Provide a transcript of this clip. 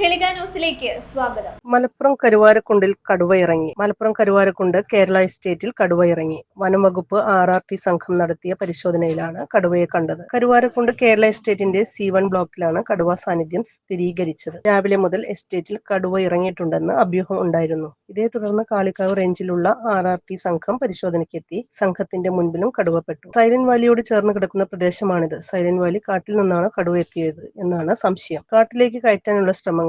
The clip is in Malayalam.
Prahelika ന്യൂസിലേക്ക് സ്വാഗതം. മലപ്പുറം കരുവാരക്കുണ്ടിൽ കടുവ ഇറങ്ങി മലപ്പുറം കരുവാരക്കുണ്ട് കേരള എസ്റ്റേറ്റിൽ കടുവ ഇറങ്ങി വനം വകുപ്പ് ആർ ആർ ടി സംഘം നടത്തിയ പരിശോധനയിലാണ് കടുവയെ കണ്ടത്. കരുവാരക്കുണ്ട് കേരള എസ്റ്റേറ്റിന്റെ സി വൺ ബ്ലോക്കിലാണ് കടുവ സാന്നിധ്യം സ്ഥിരീകരിച്ചത്. രാവിലെ മുതൽ എസ്റ്റേറ്റിൽ കടുവ ഇറങ്ങിയിട്ടുണ്ടെന്ന് അഭ്യൂഹം ഉണ്ടായിരുന്നു. ഇതേ തുടർന്ന് കാളിക്കാവ് റേഞ്ചിലുള്ള ആർ ആർ ടി സംഘം പരിശോധനയ്ക്കെത്തി സംഘത്തിന്റെ മുൻപിലും കടുവപ്പെട്ടു സൈലന്റ് വാലിയോട് ചേർന്ന് കിടക്കുന്ന പ്രദേശമാണിത്. സൈലന്റ് വാലി കാട്ടിൽ നിന്നാണ് കടുവ എത്തിയത് എന്നാണ് സംശയം. കാട്ടിലേക്ക് കയറ്റാനുള്ള ശ്രമങ്ങൾ